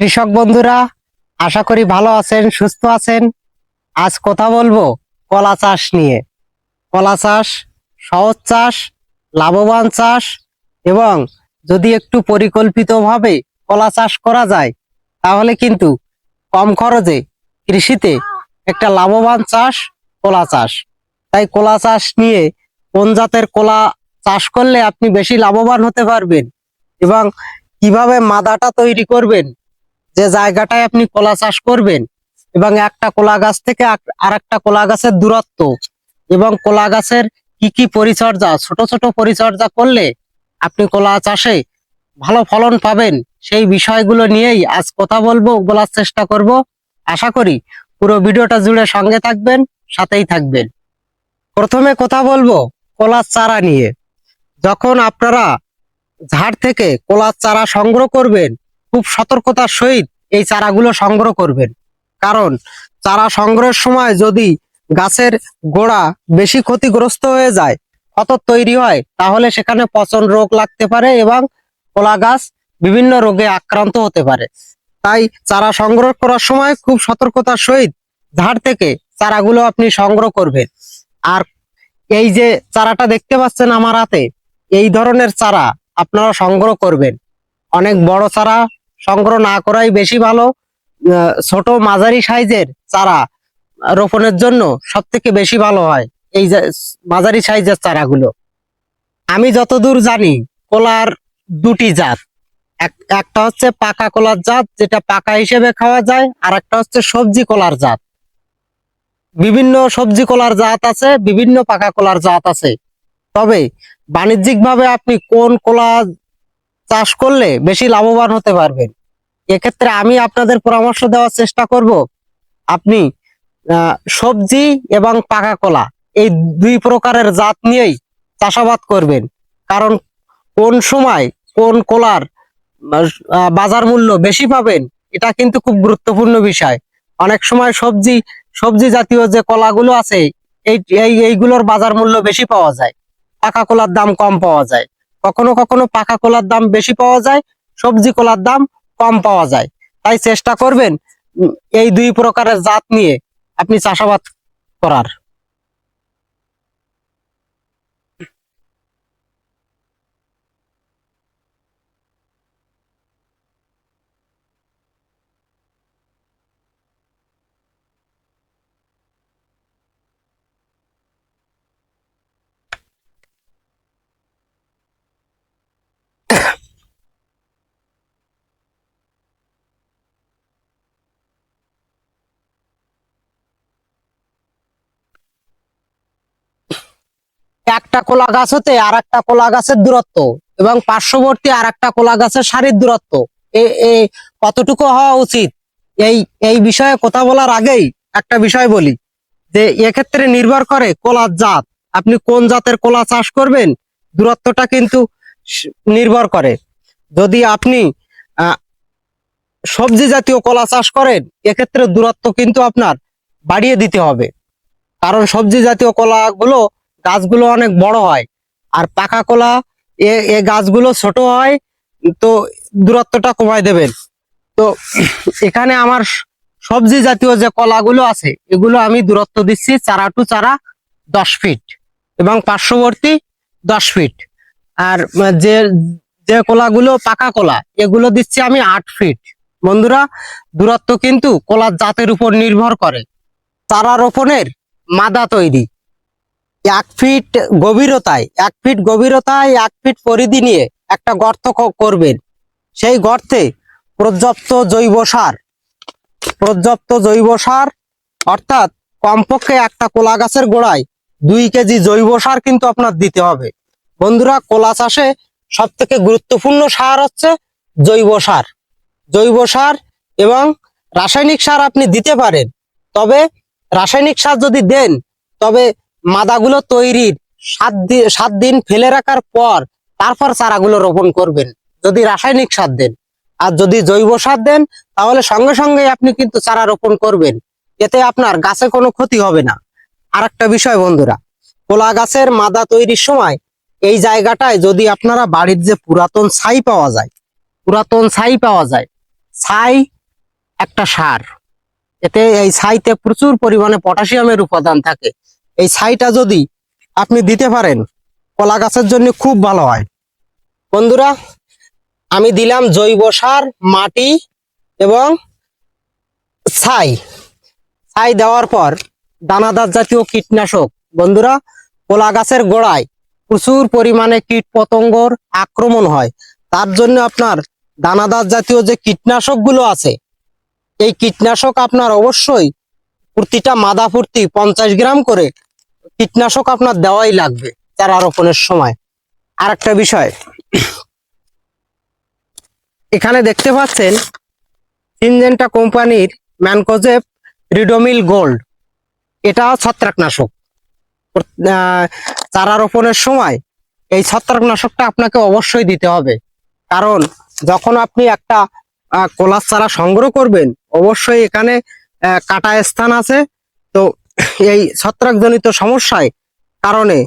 কৃষক বন্ধুরা, আশা করি ভালো আছেন, সুস্থ আছেন। আজ কথা বলব কলা চাষ নিয়ে। কলা চাষ, সহজ চাষ, লাভবান চাষ এবং যদি একটু পরিকল্পিতভাবে কলা চাষ করা যায়, তাহলে কিন্তু কম খরচে কৃষিতে একটা লাভবান চাষ কলা চাষ। তাই কলা চাষ নিয়ে কোন জাতের কলা চাষ করলে আপনি বেশি লাভবান হতে পারবেন এবং কীভাবে মাদাটা তৈরি করবেন যে জায়গাটায় আপনি কলা চাষ করবেন এবং একটা কলা গাছ থেকে আর একটা কলা গাছের দূরত্ব এবং কলা গাছের কি কি পরিচর্যা, ছোট ছোট পরিচর্যা করলে আপনি কলা চাষে ভালো ফলন পাবেন। সেই বিষয়গুলো নিয়েই আজ কথা বলব, বলার চেষ্টা করব। আশা করি পুরো ভিডিওটা জুড়ে সঙ্গে থাকবেন, সাথেই থাকবেন। প্রথমে কথা বলব কলার চারা নিয়ে। যখন আপনারা ঝাড় থেকে কলার চারা সংগ্রহ করবেন, খুব সতর্কতার সহিত এই চারাগুলো সংগ্রহ করবেন। কারণ চারা সংগ্রহের সময় যদি গাছের গোড়া বেশি ক্ষতিগ্রস্ত হয়ে যায়, ক্ষত তৈরি হয়, তাহলে সেখানে পচন রোগ লাগতে পারে এবং কলা গাছ বিভিন্ন রোগে আক্রান্ত হতে পারে। তাই চারা সংগ্রহ করার সময় খুব সতর্কতার সহিত ঝাড় থেকে চারাগুলো আপনি সংগ্রহ করবেন। আর এই যে চারাটা দেখতে পাচ্ছেন আমার হাতে, এই ধরনের চারা আপনারা সংগ্রহ করবেন। অনেক বড় চারা সংগ্রহ না করাই বেশি ভালো ছোট মাঝারি সাইজের চারা রোপণের জন্য সব থেকে বেশি ভালো হয় এই মাঝারি সাইজের চারাগুলো। আমি যতদূর জানি, কলার দুটি জাত। এক- একটা হচ্ছে পাকা কলার জাত, যেটা পাকা হিসেবে খাওয়া যায়, আর একটা হচ্ছে সবজি কলার জাত। বিভিন্ন সবজি কলার জাত আছে, বিভিন্ন পাকা কলার জাত আছে। তবে বাণিজ্যিকভাবে আপনি কোন কলা চাষ করলে বেশি লাভবান হতে পারবেন। এক্ষেত্রে আমি আপনাদের পরামর্শ দেওয়ার চেষ্টা করব। আপনি সবজি এবং পাকা কলা এই দুই প্রকারের জাত নিয়েই চাষাবাদ করবেন। কারণ কোন সময় কোন কলার বাজার মূল্য বেশি পাবেন, এটা কিন্তু খুব গুরুত্বপূর্ণ বিষয়। অনেক সময় সবজি সবজি জাতীয় যে কলাগুলো আছে এই, এইগুলোর বাজার মূল্য বেশি পাওয়া যায়, পাকা কলার দাম কম পাওয়া যায়। কখনো কখনো পাকা কলার দাম বেশি পাওয়া যায়, সবজি কলার দাম কম পাওয়া যায়। তাই চেষ্টা করবেন এই দুই প্রকারের জাত নিয়ে আপনি চাষাবাদ করার। একটা কলা গাছ হতে আর একটা কলা গাছের দূরত্ব এবং পার্শ্ববর্তী আর একটা কলা গাছের সারির দূরত্ব। কতটুকু হওয়া উচিত? এই এই বিষয়ে কথা বলার আগেই একটা বিষয় বলি যে এক্ষেত্রে নির্ভর করে কলার জাত। আপনি কোন জাতের কলা চাষ করবেন? দূরত্বটা কিন্তু নির্ভর করে। যদি আপনি সবজি জাতীয় কলা চাষ করেন, এক্ষেত্রে দূরত্ব কিন্তু আপনার বাড়িয়ে দিতে হবে। কারণ সবজি জাতীয় কলাগুলো গাছগুলো অনেক বড় হয়। আর পাকা কলা, এ গাছগুলো ছোট হয়, তো দূরত্বটা কমায় দেবেন। তো এখানে আমার সবজি জাতীয় যে কলাগুলো আছে, এগুলো আমি দূরত্ব দিচ্ছি চারা টু চারা দশ ফিট এবং পার্শ্ববর্তী দশ ফিট। আর যে যে কলাগুলো পাকা কলা, এগুলো দিচ্ছি আমি আট ফিট। বন্ধুরা, দূরত্ব কিন্তু কলার জাতের উপর নির্ভর করে। চারা রোপণের মাদা তৈরি। এক ফিট গভীরতায়, এক ফিট গভীরতায়, এক ফিট পরিধি নিয়ে একটা গর্ত করবেন। সেই গর্তে পর্যাপ্ত জৈব সার পর্যাপ্ত জৈব সার, অর্থাৎ কমপক্ষে একটা কোলা গাছের গোড়ায় দুই কেজি জৈব সার কিন্তু আপনার দিতে হবে। বন্ধুরা, কোলা চাষে সব থেকে গুরুত্বপূর্ণ সার হচ্ছে জৈব সার। জৈব সার এবং রাসায়নিক সার আপনি দিতে পারেন, তবে রাসায়নিক সার যদি দেন, তবে মাদাগুলো তৈরির সাত দিন সাত দিন ফেলে রাখার পর তারপর চারাগুলো রোপণ করবেন। যদি রাসায়নিক সার দেন। আর যদি জৈব সার দেন, তাহলে সঙ্গে সঙ্গে আপনি কিন্তু চারা রোপণ করবেন। এতে আপনার গাছে কোনো ক্ষতি হবে না। আর একটা বিষয় বন্ধুরা, কোলা গাছের মাদা তৈরির সময় এই জায়গাটায় যদি আপনারা বাড়ির যে পুরাতন ছাই পাওয়া যায়, পুরাতন ছাই পাওয়া যায়, ছাই একটা সার। এতে এই ছাইতে প্রচুর পরিমাণে পটাশিয়ামের উপাদান থাকে। এই ছাইটা যদি আপনি দিতে পারেন, কলা গাছের জন্য খুব ভালো হয়। বন্ধুরা, আমি দিলাম জৈব সার, মাটি এবং ছাই। ছাই দেওয়ার পর দানাদার জাতীয় কীটনাশক। বন্ধুরা, কলা গাছের গোড়ায় প্রচুর পরিমাণে কীট পতঙ্গর আক্রমণ হয়। তার জন্য আপনার দানাদার জাতীয় যে কীটনাশকগুলো আছে, এই কীটনাশক আপনার অবশ্যই প্রতিটা মাদা ফুর্তি পঞ্চাশ গ্রাম করে কীটনাশক আপনার দেওয়াই লাগবে চারা রোপণের সময়। আর একটা বিষয়, এখানে দেখতে পাচ্ছেন সিনজেন্টা কোম্পানির ম্যানকোজেপ রিডোমিল গোল্ড। এটা ছত্রাকনাশক। চারা রোপণের সময় এই ছত্রাকনাশকটা আপনাকে অবশ্যই দিতে হবে। কারণ যখন আপনি একটা কলার চারা সংগ্রহ করবেন, অবশ্যই এখানে কাটা স্থান আছে। তো এই ছত্রাকজনিত সমস্যায় কারণে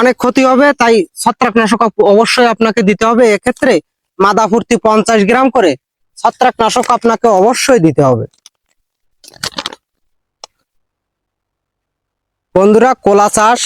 অনেক ক্ষতি হবে, তাই ছত্রাকনাশক অবশ্যই আপনাকে দিতে হবে। এক্ষেত্রে মাদা ফুর্তি পঞ্চাশ গ্রাম করে ছত্রাকনাশক আপনাকে অবশ্যই দিতে হবে। বন্ধুরা, কলা চাষ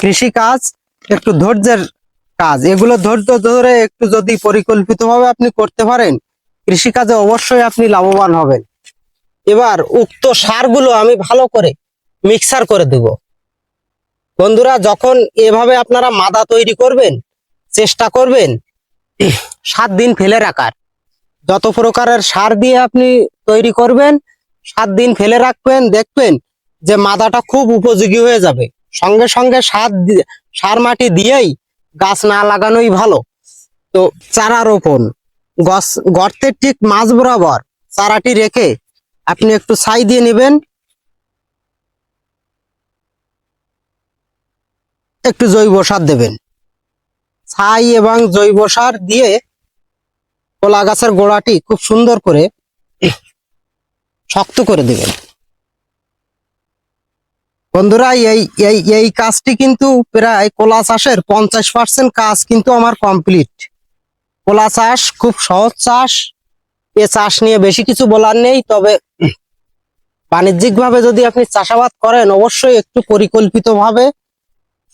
কৃষি কাজ, একটু ধৈর্যের কাজ। এগুলো ধৈর্য ধরে একটু যদি পরিকল্পিতভাবে আপনি করতে পারেন কৃষিকাজে অবশ্যই আপনি লাভবান হবেন। এবার উক্ত সারগুলো আমি ভালো করে মিক্সার করে দেব। বন্ধুরা, যখন এভাবে আপনারা মাদা তৈরি করবেন, চেষ্টা করবেন, সাত দিন ফেলে রাখার। যত প্রকারের সার দিয়ে আপনি তৈরি করবেন, সাত দিন ফেলে রাখবেন, দেখবেন যে মাদাটা খুব উপযোগী হয়ে যাবে। সঙ্গে সঙ্গে সার সার মাটি দিয়েই গাছ না লাগানোই ভালো। তো চারা রোপণ, গছ গর্তের ঠিক মাঝ বরাবর চারাটি রেখে আপনি একটু ছাই দিয়ে নেবেন। একটু জৈব সার দেবেন। ছাই এবং জৈব সার দিয়ে কলা গাছের গোড়াটি খুব সুন্দর করে শক্ত করে দেবেন। বন্ধুরা, এই এই এই কাজটি কিন্তু প্রায় কলা চাষের পঞ্চাশ পার্সেন্ট কাজ কিন্তু আমার কমপ্লিট। কলা চাষ খুব সহজ চাষ। এ চাষ নিয়ে বেশি কিছু বলার নেই, তবে বাণিজ্যিক ভাবে যদি আপনি চাষাবাদ করেন, অবশ্যই একটু পরিকল্পিত ভাবে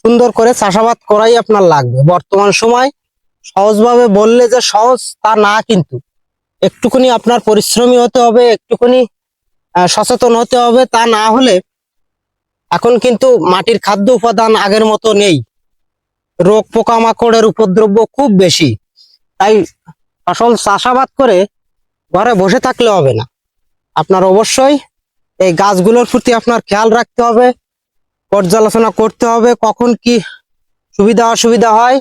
সুন্দর করে চাষাবাদ করাই আপনার লাগবে। বর্তমান সময় সহজভাবে বললে যে সহজ, তা না কিন্তু। একটুখানি আপনার পরিশ্রমী হতে হবে, একটুখানি সচেতন হতে হবে, তা না হলে এখন কিন্তু মাটির খাদ্য উপাদান আগের মতো নেই। রোগ পোকামাকড়ের উপদ্রব খুব বেশি। তাই ফসল চাষাবাদ করে ঘরে বসে থাকলে হবে না। আপনার অবশ্যই এই গাছগুলোর প্রতি আপনার খেয়াল রাখতে হবে, পর্যালোচনা করতে হবে, কখন কি সুবিধা অসুবিধা হয়।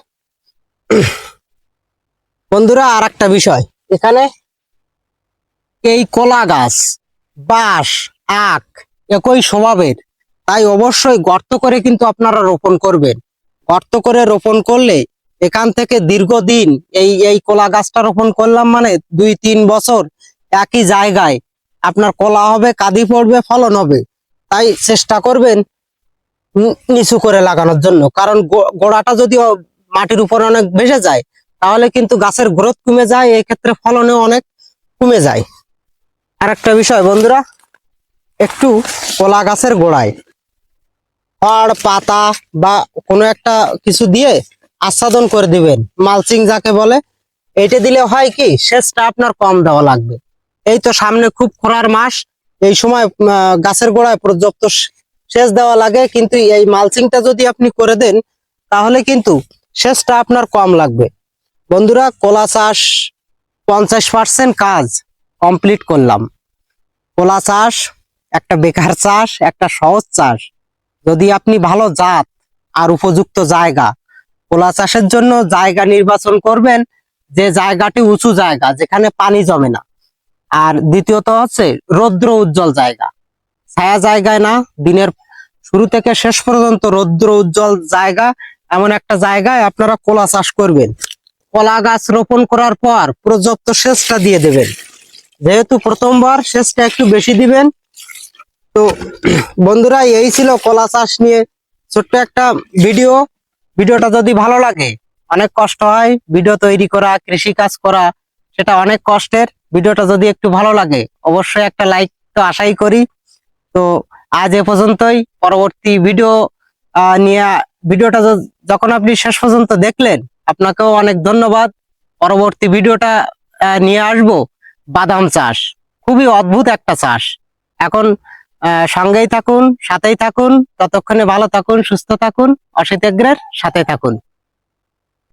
বন্ধুরা আর একটা বিষয়, এখানে এই কলা গাছ, বাঁশ, আখ একই স্বভাবের, তাই অবশ্যই গর্ত করে কিন্তু আপনারা রোপণ করবেন। গর্ত করে রোপণ করলে এখান থেকে দীর্ঘদিন এই এই কলা গাছটা রোপণ করলাম মানে দুই, তিন বছর একই জায়গায়। আপনার কলা হবে, কাঁদি পড়বে, ফলন হবে। তাই চেষ্টা করবেন নিচু করে লাগানোর জন্য। কারণ গোড়াটা যদি মাটির উপর অনেক ভেসে যায়, তাহলে কিন্তু গাছের গ্রোথ কমে যায় এই ক্ষেত্রে ফলনে অনেক কমে যায়। আর একটা বিষয় বন্ধুরা, একটু কলা গাছের গোড়ায়। খড়, পাতা বা কোনো একটা কিছু দিয়ে আচ্ছাদন করে দিবেন। মালচিং যাকে বলে, এটা দিলে হয় কি, সেচটা আপনার কম দেওয়া লাগবে। এই তো সামনে খুব খরার মাস, এই সময় গাছের গোড়ায় পর্যাপ্ত সেচ দেওয়া লাগে, কিন্তু এই মালচিংটা যদি আপনি করে দেন, তাহলে কিন্তু সেচটা আপনার কম লাগবে। বন্ধুরা, কলা চাষ পঞ্চাশ পার্সেন্ট কাজ কমপ্লিট করলাম। কলা চাষ, একটা বেকার চাষ, একটা সহজ চাষ। যদি আপনি ভালো জাত আর উপযুক্ত জায়গা কলা চাষের জন্য জায়গা নির্বাচন করবেন, যে জায়গাটি উঁচু জায়গা, যেখানে পানি জমে না। আর দ্বিতীয়ত হচ্ছে রৌদ্র উজ্জ্বল জায়গা। ছায়া জায়গায় না, দিনের শুরু থেকে শেষ পর্যন্ত রৌদ্র উজ্জ্বল জায়গা, এমন একটা জায়গায় আপনারা কলা চাষ করবেন। কলা গাছ রোপণ করার পর পর্যাপ্ত সেচটা দিয়ে দেবেন। যেহেতু প্রথমবার সেচটা একটু বেশি দিবেন, তো বন্ধুরা, এই ছিল কলা চাষ নিয়ে ছোট্ট একটা ভিডিও। ভিডিওটা যদি ভালো লাগে, অনেক কষ্ট হয় ভিডিও তৈরি করা, কৃষি কাজ করা, সেটা অনেক কষ্টের। ভিডিওটা যদি একটু ভালো লাগে, অবশ্যই একটা লাইক তো আশাই করি। তো আজ এ পর্যন্তই। পরবর্তী ভিডিও নিয়ে, ভিডিওটা যখন আপনি শেষ পর্যন্ত দেখলেন, আপনাকেও অনেক ধন্যবাদ। পরবর্তী ভিডিওটা নিয়ে আসব। বাদাম চাষ, খুবই অদ্ভুত একটা চাষ। এখন সঙ্গেই থাকুন সাথেই থাকুন ততক্ষণে ভালো থাকুন সুস্থ থাকুন অসিতগ্রের সাথে থাকুন।